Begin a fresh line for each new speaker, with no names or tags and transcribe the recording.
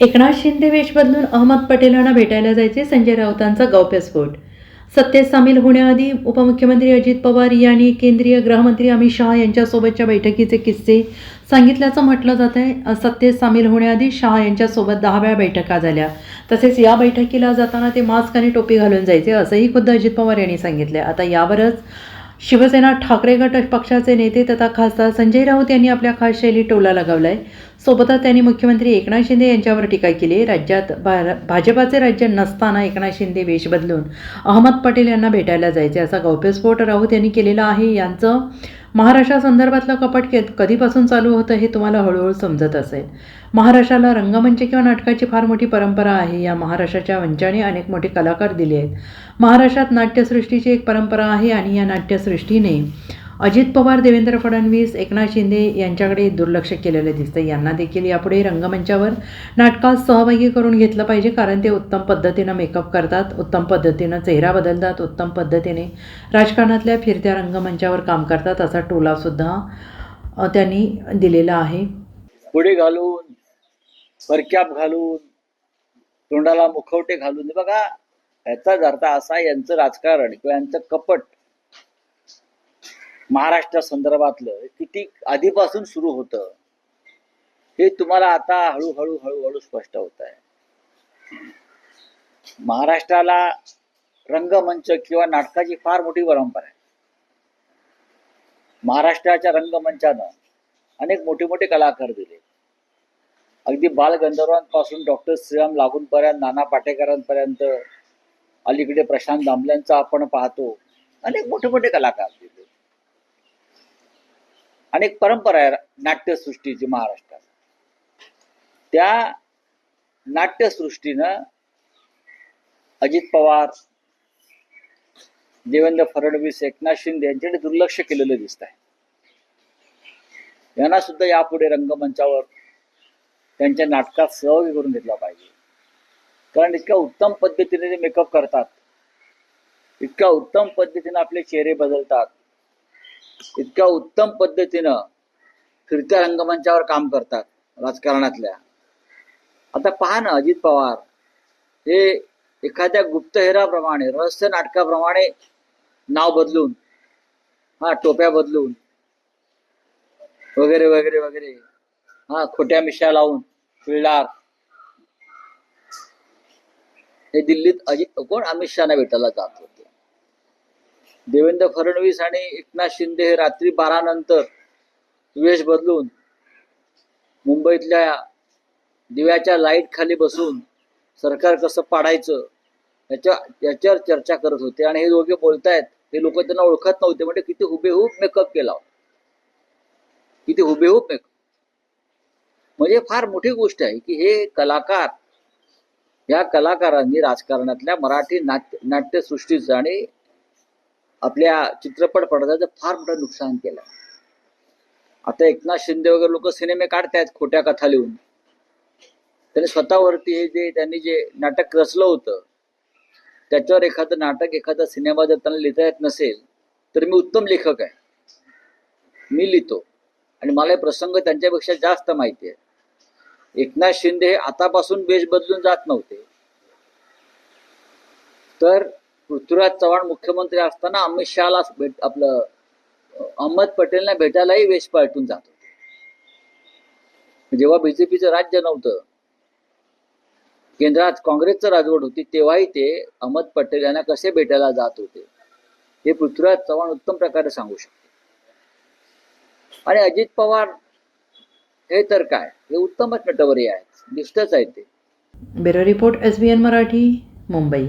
एकनाथ शिंदे वेश बदलून अहमद पटेलांना भेटायला जायचे संजय राऊतांचा गौप्यस्फोट. सत्तेत सामील होण्याआधी उपमुख्यमंत्री अजित पवार यांनी केंद्रीय गृहमंत्री अमित शहा यांच्यासोबतच्या बैठकीचे किस्से सांगितल्याचं म्हटलं जात आहे. सत्तेत सामील होण्याआधी शहा यांच्यासोबत दहाव्या बैठका झाल्या. तसेच या बैठकीला जाताना ते मास्क आणि टोपी घालून जायचे असंही खुद्द अजित पवार यांनी सांगितले. आता यावरच शिवसेना ठाकरे गट पक्षाचे नेते तथा खासदार संजय राऊत यांनी आपल्या खास शैली टोला लगावलाय सोबतच त्यांनी मुख्यमंत्री एकनाथ शिंदे यांच्यावर टीका केली आहे. राज्यात भा भाजपाचे राज्य नसताना एकनाथ शिंदे वेश बदलून अहमद पटेल यांना भेटायला जायचे असा गौप्यस्फोट राऊत यांनी केलेला आहे यांचं महाराष्ट्रासंदर्भातलं कपट के कधीपासून चालू होतं हे तुम्हाला हळूहळू समजत असेल. महाराष्ट्राला रंगमंच किंवा नाटकाची फार मोठी परंपरा आहे या महाराष्ट्राच्या वंचाने अनेक मोठे कलाकार दिले आहेत. महाराष्ट्रात नाट्यसृष्टीची एक परंपरा आहे आणि या नाट्यसृष्टीने अजित पवार देवेंद्र फडणवीस एकनाथ शिंदे यांच्याकडे दुर्लक्ष केलेलं दिसतं यांना देखील यापुढे रंगमंचावर नाटकात सहभागी करून घेतलं पाहिजे कारण ते उत्तम पद्धतीनं मेकअप करतात उत्तम पद्धतीनं चेहरा बदलतात उत्तम पद्धतीने राजकारणातल्या फिरत्या रंगमंचावर काम करतात असा टोलासुद्धा त्यांनी दिलेला आहे.
पुढे घालून परक्याप घालून तोंडाला मुखवटे घालून बघा याचाच अर्थ असा यांचं राजकारण किंवा यांचं कपट महाराष्ट्रा संदर्भातलं किती आधीपासून सुरू होतं हे तुम्हाला आता हळूहळू हळूहळू स्पष्ट होत आहे. महाराष्ट्राला रंगमंच किंवा नाटकाची फार मोठी परंपरा आहे. महाराष्ट्राच्या रंगमंचानं अनेक मोठे मोठे कलाकार दिले. अगदी बालगंधर्वांपासून डॉक्टर श्रीराम लागूनपर्यंत नाना पाटेकरांपर्यंत अलीकडे प्रशांत दामल्यांचा आपण पाहतो अनेक मोठे मोठे कलाकार दिले. अनेक परंपरा आहे नाट्यसृष्टीची महाराष्ट्रात. त्या नाट्यसृष्टीनं अजित पवार देवेंद्र फडणवीस एकनाथ शिंदे यांच्याकडे दुर्लक्ष केलेलं दिसत आहे. यांना सुद्धा यापुढे रंगमंचावर त्यांच्या नाटकात सहभागी करून घेतला पाहिजे. कारण इतक्या उत्तम पद्धतीने ते मेकअप करतात. इतक्या उत्तम पद्धतीने आपले चेहरे बदलतात. इतक्या उत्तम पद्धतीनं फिरत्या रंगमंचावर काम करतात राजकारणातल्या. आता पहा ना अजित पवार. हे एखाद्या गुप्तहेराप्रमाणे रहस्य नाटकाप्रमाणे नाव बदलून हा टोप्या बदलून वगैरे वगैरे वगैरे हा खोट्या मिशा लावून फिरणार. हे दिल्लीत अजित कोण? अमित शहाना भेटायला जात होते. देवेंद्र फडणवीस आणि एकनाथ शिंदे हे रात्री बारा नंतर वेश बदलून मुंबईतल्या दिव्याच्या लाइट खाली बसून सरकार कसं पाडायचं याच्या याच्यावर चर्चा करत होते. आणि हे दोघे बोलतायत हे लोक त्यांना ओळखत नव्हते. म्हणजे किती हुबेहूब मेकअप केला किती हुबेहूब मेकअप. म्हणजे फार मोठी गोष्ट आहे की हे कलाकार या कलाकारांनी राजकारणातल्या मराठी नाट्य नाट्यसृष्टीचं आणि आपल्या चित्रपट पडद्याचं फार मोठं नुकसान केलं. आता एकनाथ शिंदे वगैरे लोक सिनेमे काढतायत खोट्या कथा लिहून. त्यांनी स्वतःवरती हे जे त्यांनी जे नाटक रचलं होतं त्याच्यावर एखादं नाटक एखादा सिनेमा जर त्यांना लिहिता येत नसेल तर मी उत्तम लेखक आहे. मी लिहितो. आणि मला हे प्रसंग त्यांच्यापेक्षा जास्त माहिती आहे. एकनाथ शिंदे हे आतापासून बेश बदलून जात नव्हते. तर पृथ्वीराज चव्हाण मुख्यमंत्री असताना अमित शहाला भेट आपलं अहमद पटेलला भेटायलाही वेश पालटून जात होते. म्हणजे जेव्हा बीजेपीचं राज्य नव्हतं केंद्रात काँग्रेसचं राजवट होती तेव्हाही ते अहमद पटेल यांना कसे भेटायला जात होते हे पृथ्वीराज चव्हाण उत्तम प्रकारे सांगू शकते. आणि अजित पवार हे तर काय? हे उत्तमच नटवरी आहेत दिसतच आहे ते.
Bureau report S B N Marathi Mumbai.